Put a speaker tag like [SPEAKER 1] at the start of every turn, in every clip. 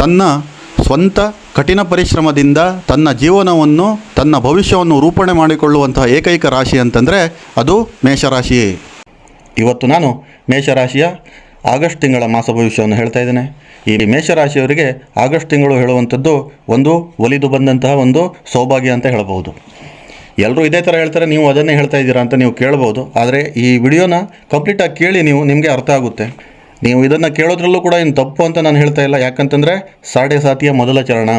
[SPEAKER 1] ತನ್ನ ಸ್ವಂತ ಕಠಿಣ ಪರಿಶ್ರಮದಿಂದ ತನ್ನ ಜೀವನವನ್ನು, ತನ್ನ ಭವಿಷ್ಯವನ್ನು ರೂಪಣೆ ಮಾಡಿಕೊಳ್ಳುವಂತಹ ಏಕೈಕ ರಾಶಿ ಅಂತಂದರೆ ಅದು ಮೇಷರಾಶಿ. ಇವತ್ತು ನಾನು ಮೇಷರಾಶಿಯ ಆಗಸ್ಟ್ ತಿಂಗಳ ಮಾಸ ಭವಿಷ್ಯವನ್ನು ಹೇಳ್ತಾ ಇದ್ದೇನೆ. ಈ ಮೇಷರಾಶಿಯವರಿಗೆ ಆಗಸ್ಟ್ ತಿಂಗಳು ಹೇಳುವಂಥದ್ದು ಒಂದು ಒಲಿದು ಬಂದಂತಹ ಒಂದು ಸೌಭಾಗ್ಯ ಅಂತ ಹೇಳಬಹುದು. ಎಲ್ಲರೂ ಇದೇ ಥರ ಹೇಳ್ತಾರೆ, ನೀವು ಅದನ್ನೇ ಹೇಳ್ತಾ ಇದ್ದೀರಾ ಅಂತ ನೀವು ಕೇಳ್ಬೋದು ಆದರೆ ಈ ವಿಡಿಯೋನ ಕಂಪ್ಲೀಟಾಗಿ ಕೇಳಿ ನೀವು, ನಿಮಗೆ ಅರ್ಥ ಆಗುತ್ತೆ. ನೀವು ಇದನ್ನು ಕೇಳೋದ್ರಲ್ಲೂ ಕೂಡ ಇನ್ನು ತಪ್ಪು ಅಂತ ನಾನು ಹೇಳ್ತಾ ಇಲ್ಲ. ಯಾಕಂತಂದರೆ ಸಾಡೆ ಸಾತಿಯ ಮೊದಲ ಚರಣ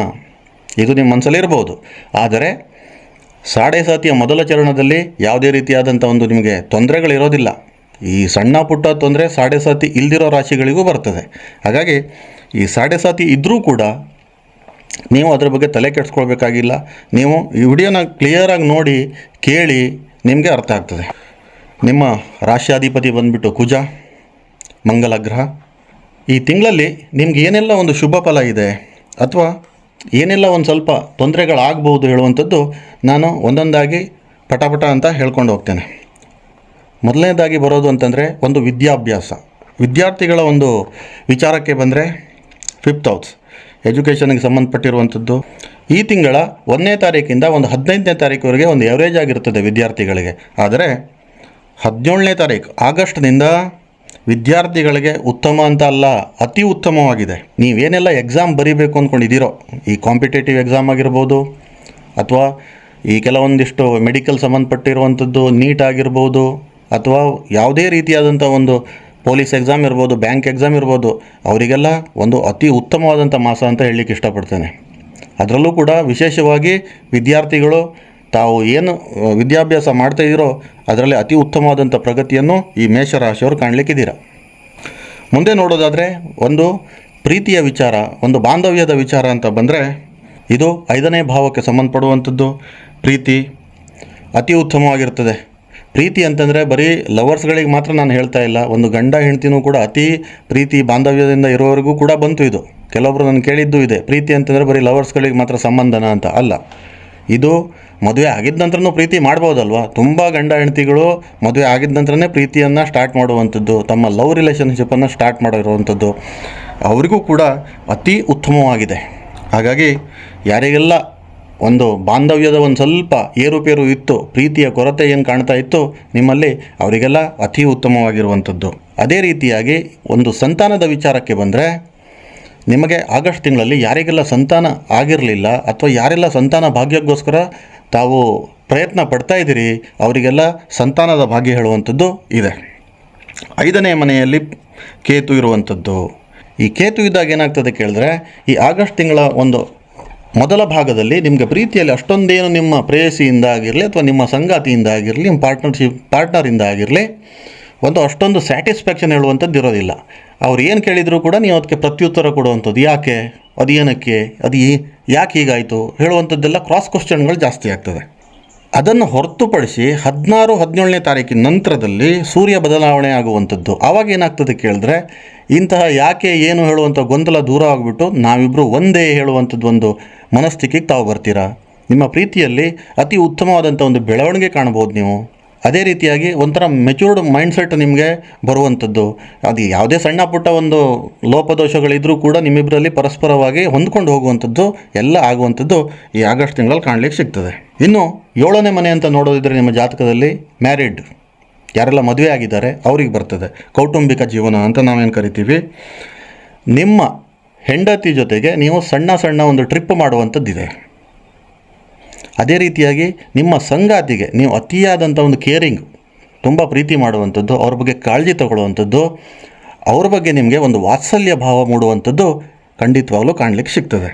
[SPEAKER 1] ಇದು ನಿಮ್ಮ ಮನಸ್ಸಲ್ಲಿ ಇರ್ಬೋದು. ಆದರೆ ಸಾಡೆ ಸಾತಿಯ ಮೊದಲ ಚರಣದಲ್ಲಿ ಯಾವುದೇ ರೀತಿಯಾದಂಥ ಒಂದು ನಿಮಗೆ ತೊಂದರೆಗಳಿರೋದಿಲ್ಲ ಈ ಸಣ್ಣ ಪುಟ್ಟ ತೊಂದರೆ ಸಾಡೆ ಸಾತಿ ಇಲ್ದಿರೋ ರಾಶಿಗಳಿಗೂ ಬರ್ತದೆ. ಹಾಗಾಗಿ ಈ ಸಾಡೆ ಸಾತಿ ಇದ್ದರೂ ಕೂಡ ನೀವು ಅದರ ಬಗ್ಗೆ ತಲೆ ಕೆಡಿಸ್ಕೊಳ್ಬೇಕಾಗಿಲ್ಲ. ನೀವು ಈ ವಿಡಿಯೋನ ಕ್ಲಿಯರಾಗಿ ನೋಡಿ, ಕೇಳಿ ನಿಮಗೆ ಅರ್ಥ ಆಗ್ತದೆ. ನಿಮ್ಮ ರಾಶ್ಯಾಧಿಪತಿ ಬಂದುಬಿಟ್ಟು ಕುಜ. ಮಂಗಲ ಗ್ರಹ ಈ ತಿಂಗಳಲ್ಲಿ ನಿಮ್ಗೆ ಏನೆಲ್ಲ ಒಂದು ಶುಭ ಫಲ ಇದೆ? ಅಥವಾ ಏನೆಲ್ಲ ಒಂದು ಸ್ವಲ್ಪ ತೊಂದರೆಗಳಾಗ್ಬೋದು ಹೇಳುವಂಥದ್ದು ನಾನು ಒಂದೊಂದಾಗಿ ಪಟಪಟ ಅಂತ ಹೇಳ್ಕೊಂಡು ಹೋಗ್ತೇನೆ. ಮೊದಲನೇದಾಗಿ ಬರೋದು ಅಂತಂದರೆ ಒಂದು ವಿದ್ಯಾಭ್ಯಾಸ. ವಿದ್ಯಾರ್ಥಿಗಳ ಒಂದು ವಿಚಾರಕ್ಕೆ ಬಂದರೆ ಫಿಫ್ತ್ ಹೌಸ್ ಎಜುಕೇಷನ್ಗೆ ಸಂಬಂಧಪಟ್ಟಿರುವಂಥದ್ದು. ಈ ತಿಂಗಳ ಒಂದನೇ ತಾರೀಕಿಂದ ಒಂದು ಹದಿನೈದನೇ ತಾರೀಕುವರೆಗೆ ಒಂದು ಎವರೇಜ್ ಆಗಿರ್ತದೆ ವಿದ್ಯಾರ್ಥಿಗಳಿಗೆ. ಆದರೆ ಹದಿನೇಳನೇ ತಾರೀಕು, ಆಗಸ್ಟ್ನಿಂದ ವಿದ್ಯಾರ್ಥಿಗಳಿಗೆ ಉತ್ತಮ ಅಂತ ಅಲ್ಲ, ಅತಿ ಉತ್ತಮವಾಗಿದೆ. ನೀವೇನೆಲ್ಲ ಎಕ್ಸಾಮ್ ಬರೀಬೇಕು ಅಂದ್ಕೊಂಡಿದ್ದೀರೋ, ಈ ಕಾಂಪಿಟೇಟಿವ್ ಎಕ್ಸಾಮ್ ಆಗಿರ್ಬೋದು, ಅಥವಾ ಈ ಕೆಲವೊಂದಿಷ್ಟು ಮೆಡಿಕಲ್ ಸಂಬಂಧಪಟ್ಟಿರುವಂಥದ್ದು ನೀಟ್ ಆಗಿರ್ಬೋದು, ಅಥವಾ ಯಾವುದೇ ರೀತಿಯಾದಂಥ ಒಂದು ಪೊಲೀಸ್ ಎಕ್ಸಾಮ್ ಇರ್ಬೋದು ಬ್ಯಾಂಕ್ ಎಕ್ಸಾಮ್ ಇರ್ಬೋದು, ಅವರಿಗೆಲ್ಲ ಒಂದು ಅತಿ ಉತ್ತಮವಾದಂಥ ಮಾಸ ಅಂತ ಹೇಳಲಿಕ್ಕೆ ಇಷ್ಟಪಡ್ತೇನೆ. ಅದರಲ್ಲೂ ಕೂಡ ವಿಶೇಷವಾಗಿ ವಿದ್ಯಾರ್ಥಿಗಳು ತಾವು ಏನು ವಿದ್ಯಾಭ್ಯಾಸ ಮಾಡ್ತಾ ಇದ್ದೀರೋ ಅದರಲ್ಲಿ ಅತಿ ಉತ್ತಮವಾದಂಥ ಪ್ರಗತಿಯನ್ನು ಈ ಮೇಷರಾಶಿಯವರು ಕಾಣಲಿಕ್ಕಿದ್ದೀರ. ಮುಂದೆ ನೋಡೋದಾದರೆ ಒಂದು ಪ್ರೀತಿಯ ವಿಚಾರ, ಒಂದು ಬಾಂಧವ್ಯದ ವಿಚಾರ ಅಂತ ಬಂದರೆ ಇದು ಐದನೇ ಭಾವಕ್ಕೆ ಸಂಬಂಧಪಡುವಂಥದ್ದು. ಪ್ರೀತಿ ಅತಿ ಉತ್ತಮವಾಗಿರ್ತದೆ. ಪ್ರೀತಿ ಅಂತಂದರೆ ಬರೀ ಲವರ್ಸ್ಗಳಿಗೆ ಮಾತ್ರ ನಾನು ಹೇಳ್ತಾ ಇಲ್ಲ, ಒಂದು ಗಂಡ ಹೆಂಡ್ತಿನೂ ಕೂಡ ಅತಿ ಪ್ರೀತಿ ಬಾಂಧವ್ಯದಿಂದ ಇರೋವರೆಗೂ ಕೂಡ ಬಂತು ಇದು. ಕೆಲವೊಬ್ಬರು ನಾನು ಕೇಳಿದ್ದು ಇದೆ, ಪ್ರೀತಿ ಅಂತಂದರೆ ಬರೀ ಲವರ್ಸ್ಗಳಿಗೆ ಮಾತ್ರ ಸಂಬಂಧನ ಅಂತ ಅಲ್ಲ. ಇದು ಮದುವೆ ಆಗಿದ್ದ ನಂತರನೂ ಪ್ರೀತಿ ಮಾಡ್ಬೋದಲ್ವ? ತುಂಬ ಗಂಡ ಹೆಂಡತಿಗಳು ಮದುವೆ ಆಗಿದ್ದ ನಂತರನೇ ಪ್ರೀತಿಯನ್ನು ಸ್ಟಾರ್ಟ್ ಮಾಡುವಂಥದ್ದು, ತಮ್ಮ ಲವ್ ರಿಲೇಷನ್ಶಿಪ್ಪನ್ನು ಸ್ಟಾರ್ಟ್ ಮಾಡಿರುವಂಥದ್ದು, ಅವರಿಗೂ ಕೂಡ ಅತಿ ಉತ್ತಮವಾಗಿದೆ. ಹಾಗಾಗಿ ಯಾರಿಗೆಲ್ಲ ಒಂದು ಬಾಂಧವ್ಯದ ಒಂದು ಸ್ವಲ್ಪ ಏರುಪೇರು ಇತ್ತು, ಪ್ರೀತಿಯ ಕೊರತೆ ಏನು ಕಾಣ್ತಾ ಇತ್ತು, ನಿಮ್ಮಲ್ಲಿ ಅವರಿಗೆಲ್ಲ ಅತಿ ಉತ್ತಮವಾಗಿರುವಂಥದ್ದು. ಅದೇ ರೀತಿಯಾಗಿ ಒಂದು ಸಂತಾನದ ವಿಚಾರಕ್ಕೆ ಬಂದರೆ, ನಿಮಗೆ ಆಗಸ್ಟ್ ತಿಂಗಳಲ್ಲಿ ಯಾರಿಗೆಲ್ಲ ಸಂತಾನ ಆಗಿರಲಿಲ್ಲ ಅಥವಾ ಯಾರೆಲ್ಲ ಸಂತಾನ ಭಾಗ್ಯಕ್ಕೋಸ್ಕರ ತಾವು ಪ್ರಯತ್ನ ಪಡ್ತಾ ಇದ್ದೀರಿ, ಅವರಿಗೆಲ್ಲ ಸಂತಾನದ ಭಾಗ್ಯ ಹೇಳುವಂಥದ್ದು ಇದೆ. ಐದನೇ ಮನೆಯಲ್ಲಿ ಕೇತು ಇರುವಂಥದ್ದು. ಈ ಕೇತು ಇದ್ದಾಗ ಏನಾಗ್ತದೆ ಕೇಳಿದ್ರೆ, ಈ ಆಗಸ್ಟ್ ತಿಂಗಳ ಒಂದು ಮೊದಲ ಭಾಗದಲ್ಲಿ ನಿಮಗೆ ಪ್ರೀತಿಯಲ್ಲಿ ಅಷ್ಟೊಂದೇನು ನಿಮ್ಮ ಪ್ರೇಯಸಿಯಿಂದ ಆಗಿರಲಿ ಅಥವಾ ನಿಮ್ಮ ಸಂಗಾತಿಯಿಂದ ಆಗಿರಲಿ, ನಿಮ್ಮ ಪಾರ್ಟ್ನರ್ಶಿಪ್ ಪಾರ್ಟ್ನರಿಂದ ಆಗಿರಲಿ ಒಂದು ಅಷ್ಟೊಂದು ಸ್ಯಾಟಿಸ್ಫ್ಯಾಕ್ಷನ್ ಹೇಳುವಂಥದ್ದು ಇರೋದಿಲ್ಲ. ಅವ್ರು ಏನು ಕೇಳಿದರೂ ಕೂಡ ನೀವು ಅದಕ್ಕೆ ಪ್ರತ್ಯುತ್ತರ ಕೊಡುವಂಥದ್ದು. ಯಾಕೆ? ಅದು ಏನಕ್ಕೆ? ಅದು ಯಾಕೆ ಹೀಗಾಯಿತು? ಹೇಳುವಂಥದ್ದೆಲ್ಲ ಕ್ರಾಸ್ ಕ್ವಶನ್ಗಳು ಜಾಸ್ತಿ ಆಗ್ತದೆ. ಅದನ್ನು ಹೊರತುಪಡಿಸಿ ಹದಿನಾರು, ಹದಿನೇಳನೇ ತಾರೀಕಿನ ನಂತರದಲ್ಲಿ ಸೂರ್ಯ ಬದಲಾವಣೆ ಆಗುವಂಥದ್ದು. ಆವಾಗ ಏನಾಗ್ತದೆ ಕೇಳಿದ್ರೆ, ಇಂತಹ ಯಾಕೆ ಏನು ಹೇಳುವಂಥ ಗೊಂದಲ ದೂರ ಆಗಿಬಿಟ್ಟು ನಾವಿಬ್ಬರು ಒಂದೇ ಹೇಳುವಂಥದ್ದು ಒಂದು ಮನಸ್ಥಿತಿಗೆ ತಾವು ಬರ್ತೀರಾ? ನಿಮ್ಮ ಪ್ರೀತಿಯಲ್ಲಿ ಅತಿ ಉತ್ತಮವಾದಂಥ ಒಂದು ಬೆಳವಣಿಗೆ ಕಾಣ್ಬೋದು ನೀವು. ಅದೇ ರೀತಿಯಾಗಿ ಒಂಥರ ಮೆಚೂರ್ಡ್ ಮೈಂಡ್ಸೆಟ್ ನಿಮಗೆ ಬರುವಂಥದ್ದು. ಅದು ಯಾವುದೇ ಸಣ್ಣ ಪುಟ್ಟ ಒಂದು ಲೋಪದೋಷಗಳಿದ್ರೂ ಕೂಡ ನಿಮ್ಮಿಬ್ಬರಲ್ಲಿ ಪರಸ್ಪರವಾಗಿ ಹೊಂದ್ಕೊಂಡು ಹೋಗುವಂಥದ್ದು, ಎಲ್ಲ ಆಗುವಂಥದ್ದು ಈ ಆಗಸ್ಟ್ ತಿಂಗಳಲ್ಲಿ ಕಾಣಲಿಕ್ಕೆ ಸಿಗ್ತದೆ. ಇನ್ನು ಏಳನೇ ಮನೆ ಅಂತ ನೋಡೋದಿದ್ರೆ ನಿಮ್ಮ ಜಾತಕದಲ್ಲಿ ಮ್ಯಾರಿಡ್ ಯಾರೆಲ್ಲ ಮದುವೆ ಆಗಿದ್ದಾರೆ, ಅವ್ರಿಗೆ ಬರ್ತದೆ. ಕೌಟುಂಬಿಕ ಜೀವನ ಅಂತ ನಾವೇನು ಕರಿತೀವಿ. ನಿಮ್ಮ ಹೆಂಡತಿ ಜೊತೆಗೆ ನೀವು ಸಣ್ಣ ಸಣ್ಣ ಒಂದು ಟ್ರಿಪ್ ಮಾಡುವಂಥದ್ದಿದೆ. ಅದೇ ರೀತಿಯಾಗಿ ನಿಮ್ಮ ಸಂಗಾತಿಗೆ ನೀವು ಅತಿಯಾದಂಥ ಒಂದು ಕೇರಿಂಗ್ ತುಂಬ ಪ್ರೀತಿ ಮಾಡುವಂಥದ್ದು, ಅವ್ರ ಬಗ್ಗೆ ಕಾಳಜಿ ತಗೊಳ್ಳುವಂಥದ್ದು, ಅವ್ರ ಬಗ್ಗೆ ನಿಮಗೆ ಒಂದು ವಾತ್ಸಲ್ಯ ಭಾವ ಮೂಡುವಂಥದ್ದು ಖಂಡಿತವಾಗಲೂ ಕಾಣಲಿಕ್ಕೆ ಸಿಗ್ತದೆ.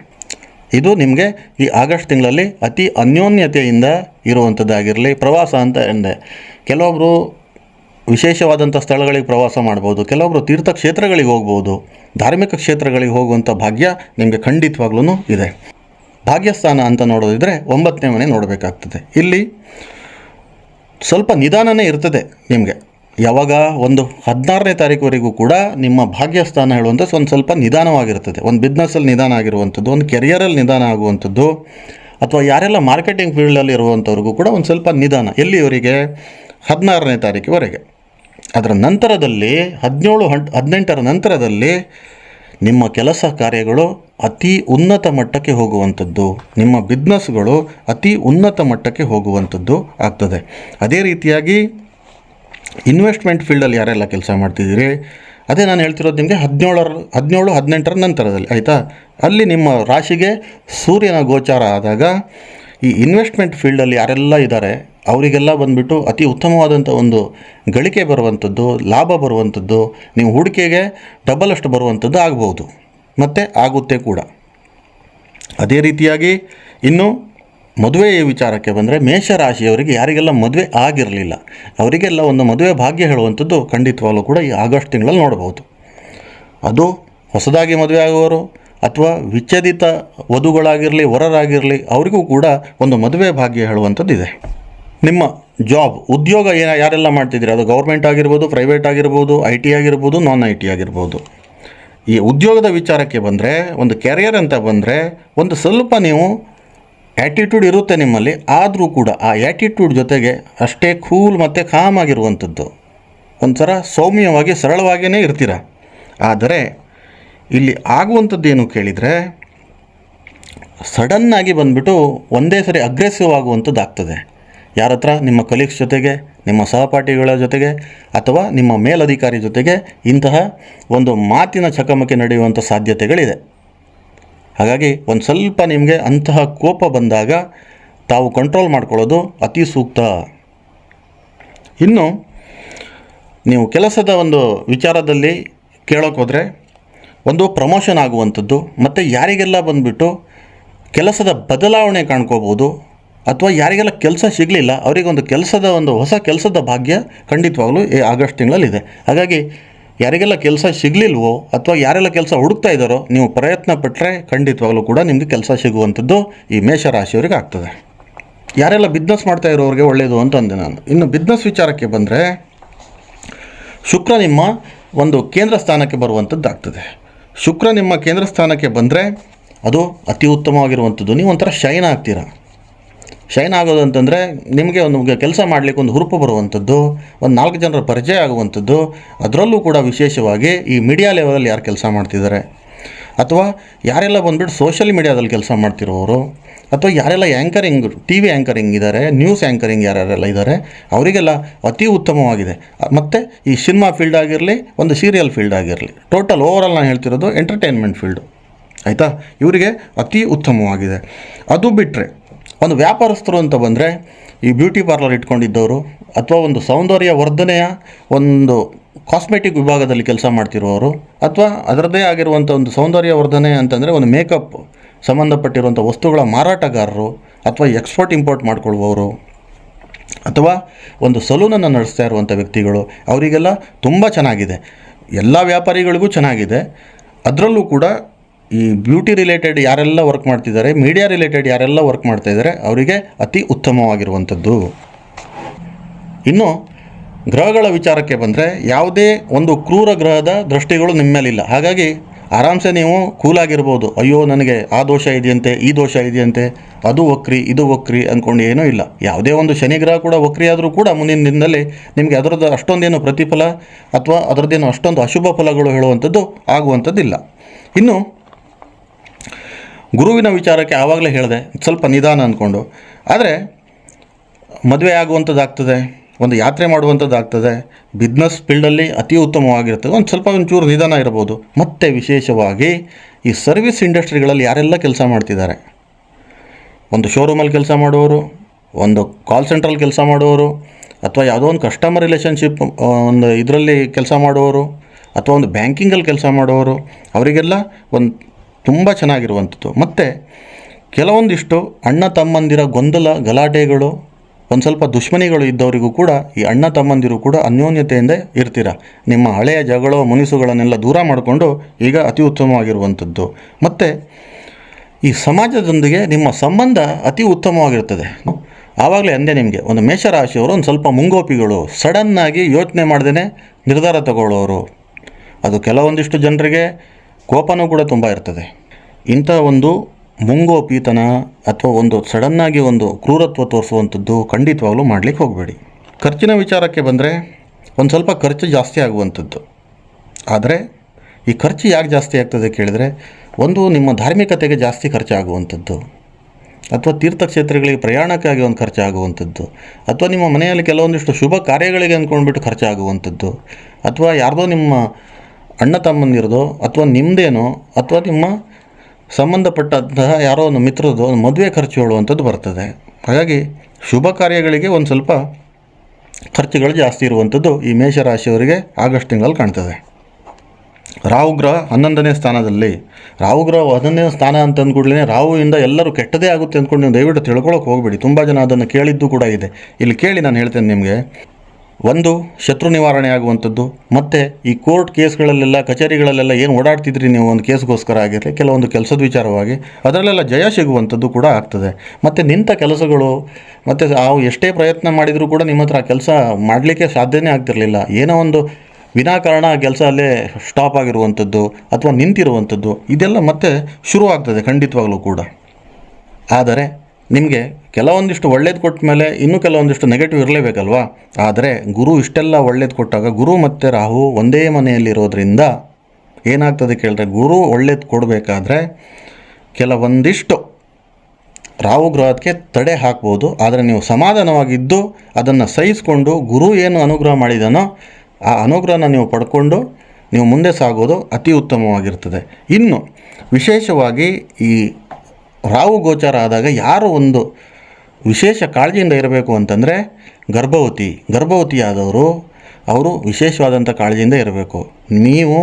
[SPEAKER 1] ಇದು ನಿಮಗೆ ಈ ಆಗಸ್ಟ್ ತಿಂಗಳಲ್ಲಿ ಅತಿ ಅನ್ಯೋನ್ಯತೆಯಿಂದ ಇರುವಂಥದ್ದಾಗಿರಲಿ. ಪ್ರವಾಸ ಅಂತ ಎಂದೆ. ಕೆಲವೊಬ್ಬರು ವಿಶೇಷವಾದಂಥ ಸ್ಥಳಗಳಿಗೆ ಪ್ರವಾಸ ಮಾಡ್ಬೋದು ಕೆಲವೊಬ್ಬರು ತೀರ್ಥಕ್ಷೇತ್ರಗಳಿಗೆ ಹೋಗ್ಬೋದು, ಧಾರ್ಮಿಕ ಕ್ಷೇತ್ರಗಳಿಗೆ ಹೋಗುವಂಥ ಭಾಗ್ಯ ನಿಮಗೆ ಖಂಡಿತವಾಗ್ಲೂ ಇದೆ. ಭಾಗ್ಯಸ್ಥಾನ ಅಂತ ನೋಡೋದಿದ್ರೆ ಒಂಬತ್ತನೇ ಮನೆ ನೋಡಬೇಕಾಗ್ತದೆ. ಇಲ್ಲಿ ಸ್ವಲ್ಪ ನಿಧಾನನೇ ಇರ್ತದೆ ನಿಮಗೆ. ಯಾವಾಗ? ಒಂದು ಹದಿನಾರನೇ ತಾರೀಕುವರೆಗೂ ಕೂಡ ನಿಮ್ಮ ಭಾಗ್ಯಸ್ಥಾನ ಹೇಳುವಂಥ ಒಂದು ಸ್ವಲ್ಪ ನಿಧಾನವಾಗಿರ್ತದೆ. ಒಂದು ಬಿಸ್ನೆಸ್ಸಲ್ಲಿ ನಿಧಾನ ಆಗಿರುವಂಥದ್ದು, ಒಂದು ಕೆರಿಯರಲ್ಲಿ ನಿಧಾನ ಆಗುವಂಥದ್ದು, ಅಥವಾ ಯಾರೆಲ್ಲ ಮಾರ್ಕೆಟಿಂಗ್ ಫೀಲ್ಡಲ್ಲಿ ಇರುವಂಥವ್ರಿಗೂ ಕೂಡ ಒಂದು ಸ್ವಲ್ಪ ನಿಧಾನ. ಎಲ್ಲಿಯವರಿಗೆ? ಹದಿನಾರನೇ ತಾರೀಕಿವರೆಗೆ. ಅದರ ನಂತರದಲ್ಲಿ ಹದಿನೇಳು ಹಂಟ್ ಹದಿನೆಂಟರ ನಂತರದಲ್ಲಿ ನಿಮ್ಮ ಕೆಲಸ ಕಾರ್ಯಗಳು ಅತಿ ಉನ್ನತ ಮಟ್ಟಕ್ಕೆ ಹೋಗುವಂಥದ್ದು. ನಿಮ್ಮ ಬಿಸ್ನೆಸ್ಗಳು ಅತಿ ಉನ್ನತ ಮಟ್ಟಕ್ಕೆ ಹೋಗುವಂಥದ್ದು ಆಗ್ತದೆ. ಅದೇ ರೀತಿಯಾಗಿ ಇನ್ವೆಸ್ಟ್ಮೆಂಟ್ ಫೀಲ್ಡಲ್ಲಿ ಯಾರೆಲ್ಲ ಕೆಲಸ ಮಾಡ್ತಿದ್ದೀರಿ? ಅದೇ ನಾನು ಹೇಳ್ತಿರೋದು ನಿಮಗೆ ಹದಿನೇಳರ, ಹದಿನೇಳು, ಹದಿನೆಂಟರ ನಂತರದಲ್ಲಿ, ಆಯಿತಾ? ಅಲ್ಲಿ ನಿಮ್ಮ ರಾಶಿಗೆ ಸೂರ್ಯನ ಗೋಚಾರ ಆದಾಗ ಈ ಇನ್ವೆಸ್ಟ್ಮೆಂಟ್ ಫೀಲ್ಡಲ್ಲಿ ಯಾರೆಲ್ಲ ಇದ್ದಾರೆ ಅವರಿಗೆಲ್ಲ ಬಂದುಬಿಟ್ಟು ಅತಿ ಉತ್ತಮವಾದಂಥ ಒಂದು ಗಳಿಕೆ ಬರುವಂಥದ್ದು ಲಾಭ ಬರುವಂಥದ್ದು ನೀವು ಹೂಡಿಕೆಗೆ ಡಬಲ್ ಅಷ್ಟು ಬರುವಂಥದ್ದು ಆಗ್ಬೋದು. ಮತ್ತು ಆಗುತ್ತೆ ಕೂಡ. ಅದೇ ರೀತಿಯಾಗಿ ಇನ್ನು ಮದುವೆ ವಿಚಾರಕ್ಕೆ ಬಂದರೆ ಮೇಷರಾಶಿಯವರಿಗೆ ಯಾರಿಗೆಲ್ಲ ಮದುವೆ ಆಗಿರಲಿಲ್ಲ, ಅವರಿಗೆಲ್ಲ ಒಂದು ಮದುವೆ ಭಾಗ್ಯ ಹೇಳುವಂಥದ್ದು ಖಂಡಿತವಾಗಲೂ ಕೂಡ ಈ ಆಗಸ್ಟ್ ತಿಂಗಳಲ್ಲಿ ನೋಡಬಹುದು ಅದು ಹೊಸದಾಗಿ ಮದುವೆ ಆಗುವವರು ಅಥವಾ ವಿಚ್ಛೇದಿತ ವಧುಗಳಾಗಿರಲಿ, ವರರಾಗಿರಲಿ, ಅವರಿಗೂ ಕೂಡ ಒಂದು ಮದುವೆ ಭಾಗ್ಯ ಹೇಳುವಂಥದ್ದು ಇದೆ ನಿಮ್ಮ ಜಾಬ್, ಉದ್ಯೋಗ ಏನ ಯಾರೆಲ್ಲ ಮಾಡ್ತಿದ್ದೀರಿ? ಅದು ಗೌರ್ಮೆಂಟ್ ಆಗಿರ್ಬೋದು, ಪ್ರೈವೇಟ್ ಆಗಿರ್ಬೋದು, ಐ ಟಿ ಆಗಿರ್ಬೋದು, ನಾನ್ ಐ ಟಿ ಆಗಿರ್ಬೋದು. ಈ ಉದ್ಯೋಗದ ವಿಚಾರಕ್ಕೆ ಬಂದರೆ, ಒಂದು ಕೆರಿಯರ್ ಅಂತ ಬಂದರೆ, ಒಂದು ಸ್ವಲ್ಪ ನೀವು ಆ್ಯಟಿಟ್ಯೂಡ್ ಇರುತ್ತೆ ನಿಮ್ಮಲ್ಲಿ, ಆದರೂ ಕೂಡ ಆ ಆ್ಯಟಿಟ್ಯೂಡ್ ಜೊತೆಗೆ ಅಷ್ಟೇ ಕೂಲ್ ಮತ್ತು ಕಾಮ್ ಆಗಿರುವಂಥದ್ದು. ಒಂಥರ ಸೌಮ್ಯವಾಗಿ, ಸರಳವಾಗಿಯೇ ಇರ್ತೀರ. ಆದರೆ ಇಲ್ಲಿ ಆಗುವಂಥದ್ದೇನು ಕೇಳಿದರೆ, ಸಡನ್ನಾಗಿ ಬಂದುಬಿಟ್ಟು ಒಂದೇ ಸರಿ ಅಗ್ರೆಸಿವ್ ಆಗುವಂಥದ್ದು ಆಗ್ತದೆ ಯಾರ ಹತ್ರ ನಿಮ್ಮ ಕಲೀಗ್ಸ್ ಜೊತೆಗೆ, ನಿಮ್ಮ ಸಹಪಾಠಿಗಳ ಜೊತೆಗೆ, ಅಥವಾ ನಿಮ್ಮ ಮೇಲಧಿಕಾರಿ ಜೊತೆಗೆ ಇಂತಹ ಒಂದು ಮಾತಿನ ಚಕಮಕಿ ನಡೆಯುವಂಥ ಸಾಧ್ಯತೆಗಳಿದೆ. ಹಾಗಾಗಿ ಒಂದು ಸ್ವಲ್ಪ ನಿಮಗೆ ಅಂತಹ ಕೋಪ ಬಂದಾಗ ತಾವು ಕಂಟ್ರೋಲ್ ಮಾಡ್ಕೊಳ್ಳೋದು ಅತಿ ಸೂಕ್ತ. ಇನ್ನು, ನೀವು ಕೆಲಸದ ಒಂದು ವಿಚಾರದಲ್ಲಿ ಕೇಳೋಕ್ಕೋದ್ರೆ ಒಂದು ಪ್ರಮೋಷನ್ ಆಗುವಂಥದ್ದು, ಮತ್ತು ಯಾರಿಗೆಲ್ಲ ಬಂದುಬಿಟ್ಟು ಕೆಲಸದ ಬದಲಾವಣೆ ಕಾಣ್ಕೋಬೋದು, ಅಥವಾ ಯಾರಿಗೆಲ್ಲ ಕೆಲಸ ಸಿಗಲಿಲ್ಲ, ಅವರಿಗೊಂದು ಕೆಲಸದ ಒಂದು ಹೊಸ ಕೆಲಸದ ಭಾಗ್ಯ ಖಂಡಿತವಾಗಲೂ ಈ ಆಗಸ್ಟ್ ತಿಂಗಳಲ್ಲಿದೆ. ಹಾಗಾಗಿ ಯಾರಿಗೆಲ್ಲ ಕೆಲಸ ಸಿಗಲಿಲ್ವೋ, ಅಥವಾ ಯಾರೆಲ್ಲ ಕೆಲಸ ಹುಡುಕ್ತಾ ಇದ್ದಾರೋ, ನೀವು ಪ್ರಯತ್ನ ಪಟ್ಟರೆ ಖಂಡಿತವಾಗಲೂ ಕೂಡ ನಿಮಗೆ ಕೆಲಸ ಸಿಗುವಂಥದ್ದು ಈ ಮೇಷರಾಶಿಯವರಿಗೆ ಆಗ್ತದೆ. ಯಾರೆಲ್ಲ ಬಿಸ್ನೆಸ್ ಮಾಡ್ತಾ ಇರೋರಿಗೆ ಒಳ್ಳೆಯದು ಅಂತ ಅಂದೆ ನಾನು. ಇನ್ನು ಬಿಸ್ನೆಸ್ ವಿಚಾರಕ್ಕೆ ಬಂದರೆ, ಶುಕ್ರ ನಿಮ್ಮ ಒಂದು ಕೇಂದ್ರ ಸ್ಥಾನಕ್ಕೆ ಬರುವಂಥದ್ದು ಆಗ್ತದೆ ಶುಕ್ರ ನಿಮ್ಮ ಕೇಂದ್ರ ಸ್ಥಾನಕ್ಕೆ ಬಂದರೆ ಅದು ಅತಿ ಉತ್ತಮವಾಗಿರುವಂಥದ್ದು. ನೀವು ಒಂಥರ ಶೈನ್ ಆಗ್ತೀರಾ. ಶೈನ್ ಆಗೋದು ಅಂತಂದರೆ ನಿಮಗೆ ಒಂದು ಕೆಲಸ ಮಾಡಲಿಕ್ಕೆ ಒಂದು ಹುರುಪು ಬರುವಂಥದ್ದು, ಒಂದು ನಾಲ್ಕು ಜನರ ಪರಿಚಯ ಆಗುವಂಥದ್ದು, ಅದರಲ್ಲೂ ಕೂಡ ವಿಶೇಷವಾಗಿ ಈ ಮೀಡಿಯಾ ಲೆವೆಲಲ್ಲಿ ಯಾರು ಕೆಲಸ ಮಾಡ್ತಿದ್ದಾರೆ. ಅಥವಾ ಯಾರೆಲ್ಲ ಬಂದುಬಿಟ್ಟು ಸೋಷಿಯಲ್ ಮೀಡಿಯಾದಲ್ಲಿ ಕೆಲಸ ಮಾಡ್ತಿರೋರು ಅಥವಾ ಯಾರೆಲ್ಲ ಆ್ಯಂಕರಿಂಗ್ ಟಿ ವಿ ಆ್ಯಂಕರಿಂಗ್ ಇದ್ದಾರೆ ನ್ಯೂಸ್ ಆ್ಯಂಕರಿಂಗ್ ಯಾರ್ಯಾರೆಲ್ಲ ಇದ್ದಾರೆ ಅವರಿಗೆಲ್ಲ ಅತಿ ಉತ್ತಮವಾಗಿದೆ. ಮತ್ತು ಈ ಸಿನಿಮಾ ಫೀಲ್ಡ್ ಆಗಿರಲಿ, ಒಂದು ಸೀರಿಯಲ್ ಫೀಲ್ಡ್ ಆಗಿರಲಿ ಟೋಟಲ್ ಓವರಾಲ್ ನಾನು ಹೇಳ್ತಿರೋದು ಎಂಟರ್ಟೈನ್ಮೆಂಟ್ ಫೀಲ್ಡು ಆಯಿತಾ? ಇವರಿಗೆ ಅತಿ ಉತ್ತಮವಾಗಿದೆ. ಅದು ಬಿಟ್ಟರೆ ಒಂದು ವ್ಯಾಪಾರಸ್ಥರು ಅಂತ ಬಂದರೆ, ಈ ಬ್ಯೂಟಿ ಪಾರ್ಲರ್ ಇಟ್ಕೊಂಡಿದ್ದವರು, ಅಥವಾ ಒಂದು ಸೌಂದರ್ಯ ವರ್ಧನೆಯ ಒಂದು ಕಾಸ್ಮೆಟಿಕ್ ವಿಭಾಗದಲ್ಲಿ ಕೆಲಸ ಮಾಡ್ತಿರೋರು, ಅಥವಾ ಅದರದ್ದೇ ಆಗಿರುವಂಥ ಒಂದು ಸೌಂದರ್ಯ ವರ್ಧನೆ ಅಂತಂದರೆ ಒಂದು ಮೇಕಪ್ ಸಂಬಂಧಪಟ್ಟಿರುವಂಥ ವಸ್ತುಗಳ ಮಾರಾಟಗಾರರು ಅಥವಾ ಎಕ್ಸ್ಪೋರ್ಟ್ ಇಂಪೋರ್ಟ್ ಮಾಡ್ಕೊಳ್ಳುವವರು ಅಥವಾ ಒಂದು ಸಲೂನನ್ನು ನಡೆಸ್ತಾ ಇರುವಂಥ ವ್ಯಕ್ತಿಗಳು, ಅವರಿಗೆಲ್ಲ ತುಂಬ ಚೆನ್ನಾಗಿದೆ. ಎಲ್ಲ ವ್ಯಾಪಾರಿಗಳಿಗೂ ಚೆನ್ನಾಗಿದೆ. ಅದರಲ್ಲೂ ಕೂಡ ಈ ಬ್ಯೂಟಿ ರಿಲೇಟೆಡ್ ಯಾರೆಲ್ಲ ವರ್ಕ್ ಮಾಡ್ತಿದ್ದಾರೆ ಮೀಡಿಯಾ ರಿಲೇಟೆಡ್ ಯಾರೆಲ್ಲ ವರ್ಕ್ ಮಾಡ್ತಾ ಇದ್ದಾರೆ, ಅವರಿಗೆ ಅತಿ ಉತ್ತಮವಾಗಿರುವಂಥದ್ದು. ಇನ್ನು ಗ್ರಹಗಳ ವಿಚಾರಕ್ಕೆ ಬಂದರೆ ಯಾವುದೇ ಒಂದು ಕ್ರೂರ ಗ್ರಹದ ದೃಷ್ಟಿಗಳು ನಿಮ್ಮ ಮೇಲಿಲ್ಲ. ಹಾಗಾಗಿ ಆರಾಮ್ಸೆ ನೀವು ಕೂಲಾಗಿರ್ಬೋದು ಅಯ್ಯೋ, ನನಗೆ ಆ ದೋಷ ಇದೆಯಂತೆ, ಈ ದೋಷ ಇದೆಯಂತೆ. ಅದು ವಕ್ರಿ, ಇದು ವಕ್ರಿ ಅಂದ್ಕೊಂಡು ಏನೂ ಇಲ್ಲ. ಯಾವುದೇ ಒಂದು ಶನಿಗ್ರಹ ಕೂಡ ವಕ್ರಿ ಆದರೂ ಕೂಡ ಮುಂದಿನ ದಿನದಲ್ಲಿ ನಿಮಗೆ ಅದರದ್ದು ಅಷ್ಟೊಂದೇನು ಪ್ರತಿಫಲ ಅಥವಾ ಅದರದ್ದೇನು ಅಷ್ಟೊಂದು ಅಶುಭ ಫಲಗಳು ಹೇಳುವಂಥದ್ದು ಆಗುವಂಥದ್ದಿಲ್ಲ. ಇನ್ನು, ಗುರುವಿನ ವಿಚಾರಕ್ಕೆ ಆವಾಗಲೇ ಹೇಳಿದೆ, ಸ್ವಲ್ಪ ನಿಧಾನ ಅಂದ್ಕೊಂಡು ಆದರೆ, ಮದುವೆ ಆಗುವಂಥದ್ದಾಗ್ತದೆ. ಒಂದು ಯಾತ್ರೆ ಮಾಡುವಂಥದ್ದಾಗ್ತದೆ ಬಿಸ್ನೆಸ್ ಫೀಲ್ಡಲ್ಲಿ ಅತಿ ಉತ್ತಮವಾಗಿರ್ತದೆ. ಒಂದು ಸ್ವಲ್ಪ ಒಂಚೂರು ನಿಧಾನ ಇರ್ಬೋದು ಮತ್ತು ವಿಶೇಷವಾಗಿ ಈ ಸರ್ವಿಸ್ ಇಂಡಸ್ಟ್ರಿಗಳಲ್ಲಿ ಯಾರೆಲ್ಲ ಕೆಲಸ ಮಾಡ್ತಿದ್ದಾರೆ? ಒಂದು ಶೋರೂಮಲ್ಲಿ ಕೆಲಸ ಮಾಡುವವರು, ಒಂದು ಕಾಲ್ ಸೆಂಟ್ರಲ್ಲಿ ಕೆಲಸ ಮಾಡುವವರು, ಅಥವಾ ಯಾವುದೋ ಒಂದು ಕಸ್ಟಮರ್ ರಿಲೇಷನ್ಶಿಪ್ ಒಂದು ಇದರಲ್ಲಿ ಕೆಲಸ ಮಾಡುವವರು, ಅಥವಾ ಒಂದು ಬ್ಯಾಂಕಿಂಗಲ್ಲಿ ಕೆಲಸ ಮಾಡುವವರು, ಅವರಿಗೆಲ್ಲ ಒಂದು ತುಂಬ ಚೆನ್ನಾಗಿರುವಂಥದ್ದು. ಮತ್ತು ಕೆಲವೊಂದಿಷ್ಟು ಅಣ್ಣ ತಮ್ಮಂದಿರ ಗೊಂದಲ, ಗಲಾಟೆಗಳು ಒಂದು ಸ್ವಲ್ಪ ದುಶ್ಮನಿಗಳು ಇದ್ದವರಿಗೂ ಕೂಡ ಈ ಅಣ್ಣ ತಮ್ಮಂದಿರು ಕೂಡ ಅನ್ಯೋನ್ಯತೆಯಿಂದ ಇರ್ತೀರ. ನಿಮ್ಮ ಹಳೆಯ ಜಗಳ ಮುನಿಸುಗಳನ್ನೆಲ್ಲ ದೂರ ಮಾಡಿಕೊಂಡು ಈಗ ಅತಿ ಉತ್ತಮವಾಗಿರುವಂಥದ್ದು. ಮತ್ತು ಈ ಸಮಾಜದೊಂದಿಗೆ ನಿಮ್ಮ ಸಂಬಂಧ ಅತಿ ಉತ್ತಮವಾಗಿರ್ತದೆ. ಆವಾಗಲೇ ಅಂದೆ ನಿಮಗೆ, ಒಂದು ಮೇಷರಾಶಿಯವರು ಒಂದು ಸ್ವಲ್ಪ ಮುಂಗೋಪಿಗಳು ಸಡನ್ನಾಗಿ ಯೋಚನೆ ಮಾಡ್ದೇ ನಿರ್ಧಾರ ತಗೊಳ್ಳೋರು. ಅದು ಕೆಲವೊಂದಿಷ್ಟು ಜನರಿಗೆ ಕೋಪನೂ ಕೂಡ ತುಂಬ ಇರ್ತದೆ. ಇಂಥ ಒಂದು ಮುಂಗೋಪಿತನ ಅಥವಾ ಒಂದು ಸಡನ್ನಾಗಿ ಒಂದು ಕ್ರೂರತ್ವ ತೋರಿಸುವಂಥದ್ದು ಖಂಡಿತವಾಗಲೂ ಮಾಡಲಿಕ್ಕೆ ಹೋಗಬೇಡಿ. ಖರ್ಚಿನ ವಿಚಾರಕ್ಕೆ ಬಂದರೆ ಒಂದು ಸ್ವಲ್ಪ ಖರ್ಚು ಜಾಸ್ತಿ ಆಗುವಂಥದ್ದು. ಆದರೆ ಈ ಖರ್ಚು ಯಾಕೆ ಜಾಸ್ತಿ ಆಗ್ತದೆ ಕೇಳಿದರೆ ಒಂದು ನಿಮ್ಮ ಧಾರ್ಮಿಕತೆಗೆ ಜಾಸ್ತಿ ಖರ್ಚಾಗುವಂಥದ್ದು. ಅಥವಾ ತೀರ್ಥಕ್ಷೇತ್ರಗಳಿಗೆ ಪ್ರಯಾಣಕ್ಕಾಗಿ ಒಂದು ಖರ್ಚಾಗುವಂಥದ್ದು. ಅಥವಾ ನಿಮ್ಮ ಮನೆಯಲ್ಲಿ ಕೆಲವೊಂದಿಷ್ಟು ಶುಭ ಕಾರ್ಯಗಳಿಗೆ ಅಂದ್ಕೊಂಡ್ಬಿಟ್ಟು ಖರ್ಚಾಗುವಂಥದ್ದು. ಅಥವಾ ಯಾರದೋ ನಿಮ್ಮ ಅಣ್ಣ ತಮ್ಮಂದಿರದೋ ಅಥವಾ ನಿಮ್ಮದೇನೋ ಅಥವಾ ನಿಮ್ಮ ಸಂಬಂಧಪಟ್ಟಂತಹ ಯಾರೋ ಒಂದು ಮಿತ್ರದ್ದು ಒಂದು ಮದುವೆ ಖರ್ಚು ಹೇಳುವಂಥದ್ದು ಬರ್ತದೆ. ಹಾಗಾಗಿ ಶುಭ ಕಾರ್ಯಗಳಿಗೆ ಒಂದು ಸ್ವಲ್ಪ ಖರ್ಚುಗಳು ಜಾಸ್ತಿ ಇರುವಂಥದ್ದು ಈ ಮೇಷರಾಶಿಯವರಿಗೆ ಆಗಸ್ಟ್ ತಿಂಗಳಲ್ಲಿ ಕಾಣ್ತದೆ. ರಾಹುಗ್ರಹ ಹನ್ನೊಂದನೇ ಸ್ಥಾನದಲ್ಲಿ. ರಾಹುಗ್ರಹ ಹನ್ನೊಂದನೇ ಸ್ಥಾನ ಅಂತ ಅಂದ್ಕೂಡ್ಲೇ ರಾಹುವಿಂದ ಎಲ್ಲರೂ ಕೆಟ್ಟದೇ ಆಗುತ್ತೆ ಅಂದ್ಕೊಂಡು ನೀವು ದಯವಿಟ್ಟು ತಿಳ್ಕೊಳಕ್ಕೆ ಹೋಗಬೇಡಿ. ತುಂಬ ಜನ ಅದನ್ನು ಕೇಳಿದ್ದು ಕೂಡ ಇದೆ. ಇಲ್ಲಿ ಕೇಳಿ ನಾನು ಹೇಳ್ತೇನೆ ನಿಮಗೆ. ಒಂದು, ಶತ್ರು ನಿವಾರಣೆ ಆಗುವಂಥದ್ದು, ಮತ್ತು ಈ ಕೋರ್ಟ್ ಕೇಸ್ಗಳಲ್ಲೆಲ್ಲ, ಕಚೇರಿಗಳಲ್ಲೆಲ್ಲ ಏನು ಓಡಾಡ್ತಿದ್ರಿ ನೀವು ಒಂದು ಕೇಸ್ಗೋಸ್ಕರ ಆಗಿರಲಿ, ಕೆಲವೊಂದು ಕೆಲಸದ ವಿಚಾರವಾಗಿ, ಅದರಲ್ಲೆಲ್ಲ ಜಯ ಸಿಗುವಂಥದ್ದು ಕೂಡ ಆಗ್ತದೆ. ಮತ್ತು ನಿಂತ ಕೆಲಸಗಳು, ಮತ್ತು ಅವು ಎಷ್ಟೇ ಪ್ರಯತ್ನ ಮಾಡಿದರೂ ಕೂಡ ನಿಮ್ಮ ಹತ್ರ ಕೆಲಸ ಮಾಡಲಿಕ್ಕೆ ಸಾಧ್ಯನೇ ಆಗ್ತಿರಲಿಲ್ಲ. ಏನೋ ಒಂದು ವಿನಾಕಾರಣ ಕೆಲಸ ಅಲ್ಲೇ ಸ್ಟಾಪ್ ಆಗಿರುವಂಥದ್ದು, ಅಥವಾ ನಿಂತಿರುವಂಥದ್ದು, ಇದೆಲ್ಲ ಮತ್ತೆ ಶುರು ಆಗ್ತದೆ ಖಂಡಿತವಾಗ್ಲೂ ಕೂಡ. ಆದರೆ ನಿಮಗೆ ಕೆಲವೊಂದಿಷ್ಟು ಒಳ್ಳೇದು ಕೊಟ್ಟ ಮೇಲೆ ಇನ್ನೂ ಕೆಲವೊಂದಿಷ್ಟು ನೆಗೆಟಿವ್ ಇರಲೇಬೇಕಲ್ವಾ? ಆದರೆ ಗುರು ಇಷ್ಟೆಲ್ಲ ಒಳ್ಳೇದು ಕೊಟ್ಟಾಗ ಗುರು ಮತ್ತು ರಾಹು ಒಂದೇ ಮನೆಯಲ್ಲಿರೋದ್ರಿಂದ ಏನಾಗ್ತದೆ ಕೇಳಿದ್ರೆ ಗುರು ಒಳ್ಳೇದು ಕೊಡಬೇಕಾದ್ರೆ ಕೆಲವೊಂದಿಷ್ಟು ರಾಹು ಗ್ರಹಕ್ಕೆ ತಡೆ ಹಾಕ್ಬೋದು. ಆದರೆ ನೀವು ಸಮಾಧಾನವಾಗಿದ್ದು ಅದನ್ನು ಸಹಿಸಿಕೊಂಡು ಗುರು ಏನು ಅನುಗ್ರಹ ಮಾಡಿದಾನೋ ಆ ಅನುಗ್ರಹನ ನೀವು ಪಡ್ಕೊಂಡು ನೀವು ಮುಂದೆ ಸಾಗೋದು ಅತಿ ಉತ್ತಮವಾಗಿರ್ತದೆ. ಇನ್ನು ವಿಶೇಷವಾಗಿ ಈ ರಾಹು ಗೋಚಾರ ಆದಾಗ ಯಾರು ಒಂದು ವಿಶೇಷ ಕಾಳಜಿಯಿಂದ ಇರಬೇಕು ಅಂತಂದರೆ ಗರ್ಭವತಿ. ಗರ್ಭವತಿಯಾದವರು ಅವರು ವಿಶೇಷವಾದಂಥ ಕಾಳಜಿಯಿಂದ ಇರಬೇಕು. ನೀವು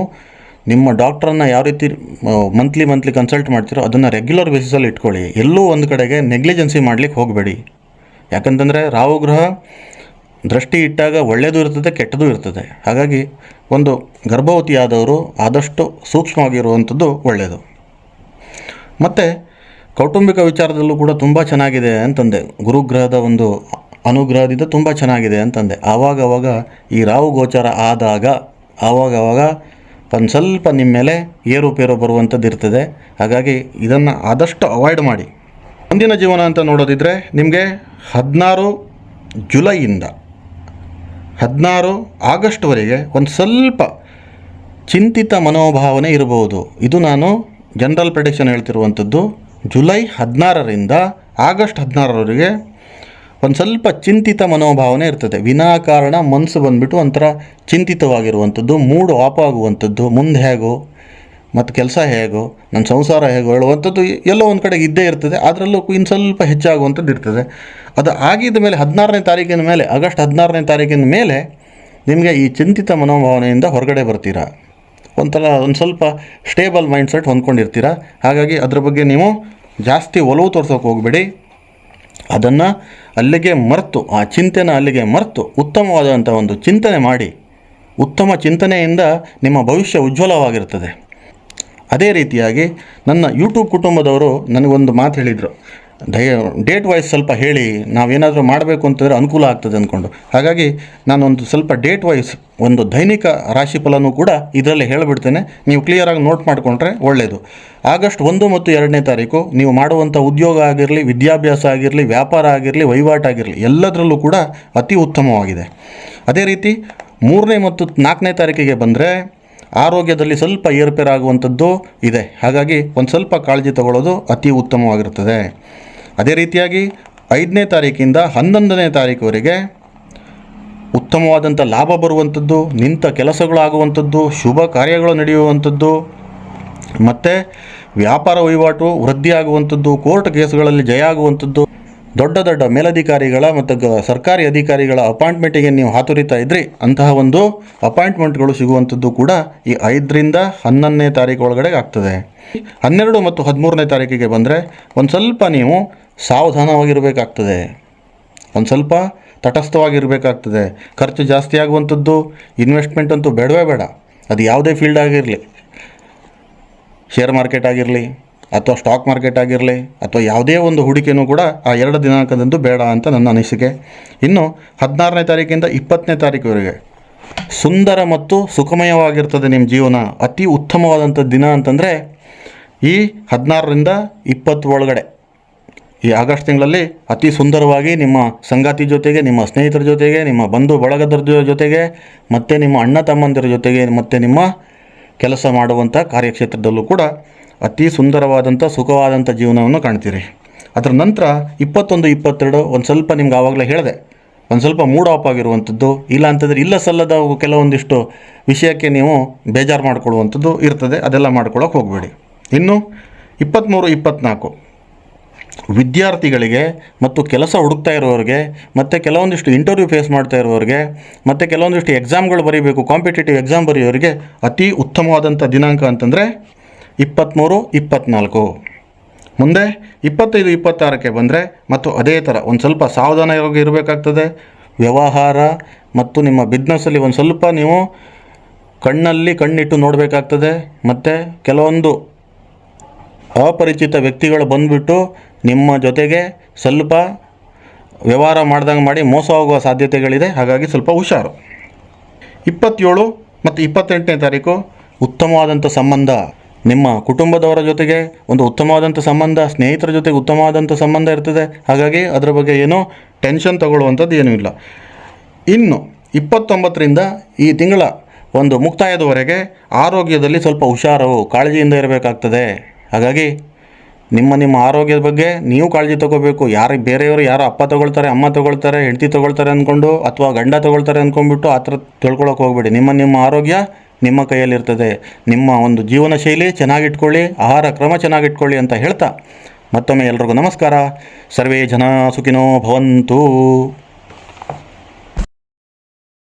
[SPEAKER 1] ನಿಮ್ಮ ಡಾಕ್ಟ್ರನ್ನು ಯಾವ ರೀತಿ ಮಂತ್ಲಿ ಮಂತ್ಲಿ ಕನ್ಸಲ್ಟ್ ಮಾಡ್ತೀರೋ ಅದನ್ನು ರೆಗ್ಯುಲರ್ ಬೇಸಿಸಲ್ಲಿ ಇಟ್ಕೊಳ್ಳಿ. ಎಲ್ಲೂ ಒಂದು ಕಡೆಗೆ ನೆಗ್ಲಿಜೆನ್ಸಿ ಮಾಡಲಿಕ್ಕೆ ಹೋಗಬೇಡಿ. ಯಾಕಂತಂದರೆ ರಾಹು ಗ್ರಹ ದೃಷ್ಟಿ ಇಟ್ಟಾಗ ಒಳ್ಳೆಯದು ಇರ್ತದೆ, ಕೆಟ್ಟದು ಇರ್ತದೆ. ಹಾಗಾಗಿ ಒಂದು ಗರ್ಭವತಿಯಾದವರು ಆದಷ್ಟು ಸೂಕ್ಷ್ಮವಾಗಿರುವಂಥದ್ದು ಒಳ್ಳೆಯದು ಮತ್ತು ಕೌಟುಂಬಿಕ ವಿಚಾರದಲ್ಲೂ ಕೂಡ ತುಂಬ ಚೆನ್ನಾಗಿದೆ ಅಂತಂದೆ. ಗುರುಗ್ರಹದ ಒಂದು ಅನುಗ್ರಹದಿಂದ ತುಂಬ ಚೆನ್ನಾಗಿದೆ ಅಂತಂದೆ. ಆವಾಗವಾಗ ಈ ರಾಹು ಗೋಚಾರ ಆದಾಗ ಆವಾಗ ಅವಾಗ ಒಂದು ಸ್ವಲ್ಪ ನಿಮ್ಮ ಮೇಲೆ ಏರುಪೇರು ಬರುವಂಥದ್ದು ಇರ್ತದೆ. ಹಾಗಾಗಿ ಇದನ್ನು ಆದಷ್ಟು ಅವಾಯ್ಡ್ ಮಾಡಿ. ಮುಂದಿನ ಜೀವನ ಅಂತ ನೋಡೋದಿದ್ರೆ ನಿಮಗೆ ಹದಿನಾರು ಜುಲೈಯಿಂದ ಹದಿನಾರು ಆಗಸ್ಟ್ವರೆಗೆ ಒಂದು ಸ್ವಲ್ಪ ಚಿಂತಿತ ಮನೋಭಾವನೆ ಇರಬಹುದು. ಇದು ನಾನು ಜನರಲ್ ಪ್ರೆಡಿಕ್ಷನ್ ಹೇಳ್ತಿರುವಂಥದ್ದು ಜುಲೈ ಹದಿನಾರರಿಂದ ಆಗಸ್ಟ್ ಹದಿನಾರರವರೆಗೆ ಒಂದು ಸ್ವಲ್ಪ ಚಿಂತಿತ ಮನೋಭಾವನೆ ಇರ್ತದೆ. ವಿನಾಕಾರಣ ಮನಸ್ಸು ಬಂದುಬಿಟ್ಟು ಒಂಥರ ಚಿಂತಿತವಾಗಿರುವಂಥದ್ದು, ಮೂಡ್ ಆಫ್ ಆಗುವಂಥದ್ದು, ಮುಂದೆ ಹೇಗೋ, ಮತ್ತು ಕೆಲಸ ಹೇಗೋ ನನ್ನ ಸಂಸಾರ ಹೇಗೋ ಹೇಳುವಂಥದ್ದು ಎಲ್ಲೋ ಒಂದು ಕಡೆಗೆ ಇದ್ದೇ ಇರ್ತದೆ. ಅದರಲ್ಲೂ ಇನ್ನು ಸ್ವಲ್ಪ ಹೆಚ್ಚಾಗುವಂಥದ್ದು ಇರ್ತದೆ. ಅದು ಆಗಿದ ಮೇಲೆ ಹದಿನಾರನೇ ತಾರೀಕಿನ ಮೇಲೆ, ಆಗಸ್ಟ್ ಹದಿನಾರನೇ ತಾರೀಕಿನ ಮೇಲೆ ನಿಮಗೆ ಈ ಚಿಂತಿತ ಮನೋಭಾವನೆಯಿಂದ ಹೊರಗಡೆ ಬರ್ತೀರಾ? ಒಂಥರ ಒಂದು ಸ್ವಲ್ಪ ಸ್ಟೇಬಲ್ ಮೈಂಡ್ ಸೆಟ್ ಹೊಂದ್ಕೊಂಡಿರ್ತೀರ? ಹಾಗಾಗಿ ಅದ್ರ ಬಗ್ಗೆ ನೀವು ಜಾಸ್ತಿ ಒಲವು ತೋರ್ಸೋಕೆ ಹೋಗಬೇಡಿ. ಅದನ್ನು ಅಲ್ಲಿಗೆ ಮರೆತು, ಆ ಚಿಂತೆನ ಅಲ್ಲಿಗೆ ಮರೆತು ಉತ್ತಮವಾದಂಥ ಒಂದು ಚಿಂತನೆ ಮಾಡಿ. ಉತ್ತಮ ಚಿಂತನೆಯಿಂದ ನಿಮ್ಮ ಭವಿಷ್ಯ ಉಜ್ವಲವಾಗಿರ್ತದೆ. ಅದೇ ರೀತಿಯಾಗಿ ನನ್ನ ಯೂಟ್ಯೂಬ್ ಕುಟುಂಬದವರು ನನಗೊಂದು ಮಾತು ಹೇಳಿದರು. ದಯ ಡೇಟ್ ವೈಸ್ ಸ್ವಲ್ಪ ಹೇಳಿ, ನಾವೇನಾದರೂ ಮಾಡಬೇಕು ಅಂತಂದರೆ ಅನುಕೂಲ ಆಗ್ತದೆ ಅಂದ್ಕೊಂಡು ಹಾಗಾಗಿ ನಾನೊಂದು ಸ್ವಲ್ಪ ಡೇಟ್ ವೈಸ್ ಒಂದು ದೈನಿಕ ರಾಶಿಫಲನೂ ಕೂಡ ಇದರಲ್ಲಿ ಹೇಳಿಬಿಡ್ತೇನೆ. ನೀವು ಕ್ಲಿಯರಾಗಿ ನೋಟ್ ಮಾಡಿಕೊಂಡ್ರೆ ಒಳ್ಳೆಯದು ಆಗಸ್ಟ್ ಒಂದು ಮತ್ತು ಎರಡನೇ ತಾರೀಕು, ನೀವು ಮಾಡುವಂಥ ಉದ್ಯೋಗ ಆಗಿರಲಿ, ವಿದ್ಯಾಭ್ಯಾಸ ಆಗಿರಲಿ, ವ್ಯಾಪಾರ ಆಗಿರಲಿ ವಹಿವಾಟಾಗಿರಲಿ ಎಲ್ಲದರಲ್ಲೂ ಕೂಡ ಅತಿ ಉತ್ತಮವಾಗಿದೆ. ಅದೇ ರೀತಿ ಮೂರನೇ ಮತ್ತು ನಾಲ್ಕನೇ ತಾರೀಕಿಗೆ ಬಂದರೆ ಆರೋಗ್ಯದಲ್ಲಿ ಸ್ವಲ್ಪ ಏರುಪೇರಾಗುವಂಥದ್ದು ಇದೆ. ಹಾಗಾಗಿ ಒಂದು ಸ್ವಲ್ಪ ಕಾಳಜಿ ತಗೊಳ್ಳೋದು ಅತಿ ಉತ್ತಮವಾಗಿರ್ತದೆ. ಅದೇ ರೀತಿಯಾಗಿ ಐದನೇ ತಾರೀಕಿಂದ ಹನ್ನೊಂದನೇ ತಾರೀಕುವರೆಗೆ ಉತ್ತಮವಾದಂಥ ಲಾಭ ಬರುವಂಥದ್ದು, ನಿಂತ ಕೆಲಸಗಳಾಗುವಂಥದ್ದು, ಶುಭ ಕಾರ್ಯಗಳು ನಡೆಯುವಂಥದ್ದು, ಮತ್ತು ವ್ಯಾಪಾರ ವಹಿವಾಟು ವೃದ್ಧಿಯಾಗುವಂಥದ್ದು, ಕೋರ್ಟ್ ಕೇಸ್ಗಳಲ್ಲಿ ಜಯ ಆಗುವಂಥದ್ದು ದೊಡ್ಡ ದೊಡ್ಡ ಮೇಲಧಿಕಾರಿಗಳ ಮತ್ತು ಸರ್ಕಾರಿ ಅಧಿಕಾರಿಗಳ ಅಪಾಯಿಂಟ್ಮೆಂಟಿಗೆ ನೀವು ಹಾತೊರಿತಾ ಇದ್ರಿ, ಅಂತಹ ಒಂದು ಅಪಾಯಿಂಟ್ಮೆಂಟ್ಗಳು ಸಿಗುವಂಥದ್ದು ಕೂಡ ಈ ಐದರಿಂದ ಹನ್ನೊಂದನೇ ತಾರೀಕು ಒಳಗಡೆ ಆಗ್ತದೆ. ಹನ್ನೆರಡು ಮತ್ತು ಹದಿಮೂರನೇ ತಾರೀಕಿಗೆ ಬಂದರೆ ಒಂದು ಸ್ವಲ್ಪ ನೀವು ಸಾವಧಾನವಾಗಿರಬೇಕಾಗ್ತದೆ. ಒಂದು ಸ್ವಲ್ಪ ತಟಸ್ಥವಾಗಿರಬೇಕಾಗ್ತದೆ. ಖರ್ಚು ಜಾಸ್ತಿ ಆಗುವಂಥದ್ದು, ಇನ್ವೆಸ್ಟ್ಮೆಂಟ್ ಅಂತೂ ಬೇಡವೇ ಬೇಡ. ಅದು ಯಾವುದೇ ಫೀಲ್ಡ್ ಆಗಿರಲಿ. ಶೇರ್ ಮಾರ್ಕೆಟ್ ಆಗಿರಲಿ ಅಥವಾ ಸ್ಟಾಕ್ ಮಾರ್ಕೆಟ್ ಆಗಿರಲಿ, ಅಥವಾ ಯಾವುದೇ ಒಂದು ಹೂಡಿಕೆನೂ ಕೂಡ ಆ ಎರಡು ದಿನಾಂಕದಂದು ಬೇಡ ಅಂತ ನನ್ನ ಅನಿಸಿಕೆ. ಇನ್ನು ಹದಿನಾರನೇ ತಾರೀಕಿಂದ ಇಪ್ಪತ್ತನೇ ತಾರೀಕುವರೆಗೆ ಸುಂದರ ಮತ್ತು ಸುಖಮಯವಾಗಿರ್ತದೆ ನಿಮ್ಮ ಜೀವನ, ಅತಿ ಉತ್ತಮವಾದಂಥ ದಿನ ಅಂತಂದರೆ ಈ ಹದಿನಾರರಿಂದ ಇಪ್ಪತ್ತು ಒಳಗಡೆ. ಈ ಆಗಸ್ಟ್ ತಿಂಗಳಲ್ಲಿ ಅತಿ ಸುಂದರವಾಗಿ ನಿಮ್ಮ ಸಂಗಾತಿ ಜೊತೆಗೆ, ನಿಮ್ಮ ಸ್ನೇಹಿತರ ಜೊತೆಗೆ, ನಿಮ್ಮ ಬಂಧು ಬಳಗದರ ಜೊತೆಗೆ, ಮತ್ತು ನಿಮ್ಮ ಅಣ್ಣ ತಮ್ಮಂದಿರ ಜೊತೆಗೆ, ಮತ್ತು ನಿಮ್ಮ ಕೆಲಸ ಮಾಡುವಂಥ ಕಾರ್ಯಕ್ಷೇತ್ರದಲ್ಲೂ ಕೂಡ ಅತಿ ಸುಂದರವಾದಂಥ ಸುಖವಾದಂಥ ಜೀವನವನ್ನು ಕಾಣ್ತೀರಿ. ಅದರ ನಂತರ ಇಪ್ಪತ್ತೊಂದು, ಇಪ್ಪತ್ತೆರಡು ಒಂದು ಸ್ವಲ್ಪ ನಿಮ್ಗೆ ಆವಾಗಲೇ ಹೇಳಿದೆ. ಒಂದು ಸ್ವಲ್ಪ ಮೂಡ್ ಆಫ್ ಆಗಿರುವಂಥದ್ದು ಇಲ್ಲ ಅಂತಂದರೆ ಇಲ್ಲ ಸಲ್ಲದ ಕೆಲವೊಂದಿಷ್ಟು ವಿಷಯಕ್ಕೆ ನೀವು ಬೇಜಾರು ಮಾಡಿಕೊಳ್ಳುವಂಥದ್ದು ಇರ್ತದೆ. ಅದೆಲ್ಲ ಮಾಡ್ಕೊಳ್ಳೋಕೆ ಹೋಗಬೇಡಿ. ಇನ್ನು ಇಪ್ಪತ್ತ್ಮೂರು ಇಪ್ಪತ್ತ್ನಾಲ್ಕು ವಿದ್ಯಾರ್ಥಿಗಳಿಗೆ ಮತ್ತು ಕೆಲಸ ಹುಡುಕ್ತಾ ಇರೋರಿಗೆ, ಮತ್ತು ಕೆಲವೊಂದಿಷ್ಟು ಇಂಟರ್ವ್ಯೂ ಫೇಸ್ ಮಾಡ್ತಾ ಇರೋರಿಗೆ, ಮತ್ತು ಕೆಲವೊಂದಿಷ್ಟು ಎಕ್ಸಾಮ್ಗಳು ಬರೀಬೇಕು ಕಾಂಪಿಟೇಟಿವ್ ಎಕ್ಸಾಮ್ ಬರೆಯೋರಿಗೆ ಅತಿ ಉತ್ತಮವಾದಂಥ ದಿನಾಂಕ ಅಂತಂದರೆ ಇಪ್ಪತ್ತ್ಮೂರು ಇಪ್ಪತ್ತ್ನಾಲ್ಕು ಮುಂದೆ ಇಪ್ಪತ್ತೈದು, ಇಪ್ಪತ್ತಾರಕ್ಕೆ ಬಂದರೆ ಮತ್ತು ಅದೇ ಥರ ಒಂದು ಸ್ವಲ್ಪ ಸಾವಧಾನವಾಗಿ ಇರಬೇಕಾಗ್ತದೆ. ವ್ಯವಹಾರ ಮತ್ತು ನಿಮ್ಮ ಬಿಸ್ನೆಸ್ಸಲ್ಲಿ ಒಂದು ಸ್ವಲ್ಪ ನೀವು ಕಣ್ಣಲ್ಲಿ ಕಣ್ಣಿಟ್ಟು ನೋಡಬೇಕಾಗ್ತದೆ. ಮತ್ತು ಕೆಲವೊಂದು ಅಪರಿಚಿತ ವ್ಯಕ್ತಿಗಳು ಬಂದುಬಿಟ್ಟು ನಿಮ್ಮ ಜೊತೆಗೆ ಸ್ವಲ್ಪ ವ್ಯವಹಾರ ಮಾಡ್ದಂಗೆ ಮಾಡಿ ಮೋಸ ಹೋಗುವ ಸಾಧ್ಯತೆಗಳಿದೆ. ಹಾಗಾಗಿ ಸ್ವಲ್ಪ ಹುಷಾರು. ಇಪ್ಪತ್ತೇಳು ಮತ್ತು ಇಪ್ಪತ್ತೆಂಟನೇ ತಾರೀಕು ಉತ್ತಮವಾದಂಥ ಸಂಬಂಧ. ನಿಮ್ಮ ಕುಟುಂಬದವರ ಜೊತೆಗೆ ಒಂದು ಉತ್ತಮವಾದಂಥ ಸಂಬಂಧ, ಸ್ನೇಹಿತರ ಜೊತೆಗೆ ಉತ್ತಮವಾದಂಥ ಸಂಬಂಧ ಇರ್ತದೆ. ಹಾಗಾಗಿ ಅದರ ಬಗ್ಗೆ ಏನೋ ಟೆನ್ಷನ್ ತಗೊಳ್ಳುವಂಥದ್ದು ಏನೂ ಇಲ್ಲ. ಇನ್ನು ಇಪ್ಪತ್ತೊಂಬತ್ತರಿಂದ ಈ ತಿಂಗಳ ಒಂದು ಮುಕ್ತಾಯದವರೆಗೆ ಆರೋಗ್ಯದಲ್ಲಿ ಸ್ವಲ್ಪ ಹುಷಾರು ಕಾಳಜಿಯಿಂದ ಇರಬೇಕಾಗ್ತದೆ. ಹಾಗಾಗಿ ನಿಮ್ಮ ನಿಮ್ಮ ಆರೋಗ್ಯದ ಬಗ್ಗೆ ನೀವು ಕಾಳಜಿ ತಗೋಬೇಕು. ಯಾರು ಬೇರೆಯವರು ಯಾರು ಅಪ್ಪ ತೊಗೊಳ್ತಾರೆ, ಅಮ್ಮ ತೊಗೊಳ್ತಾರೆ, ಹೆಂಡತಿ ತೊಗೊಳ್ತಾರೆ ಅಂದ್ಕೊಂಡು ಅಥವಾ ಗಂಡ ತೊಗೊಳ್ತಾರೆ ಅಂದ್ಕೊಂಡ್ಬಿಟ್ಟು ಆ ಥರ ತಿಳ್ಕೊಳಕ್ಕೆ ಹೋಗಬೇಡಿ. ನಿಮ್ಮ ನಿಮ್ಮ ಆರೋಗ್ಯ ನಿಮ್ಮ ಕೈಯಲ್ಲಿರ್ತದೆ. ನಿಮ್ಮ ಒಂದು ಜೀವನ ಶೈಲಿ ಚೆನ್ನಾಗಿಟ್ಕೊಳ್ಳಿ, ಆಹಾರ ಕ್ರಮ ಚೆನ್ನಾಗಿಟ್ಕೊಳ್ಳಿ ಅಂತ ಹೇಳ್ತಾ ಮತ್ತೊಮ್ಮೆ ಎಲ್ರಿಗೂ ನಮಸ್ಕಾರ. ಸರ್ವೇ ಜನ ಸುಖಿನೋ ಭವಂತು.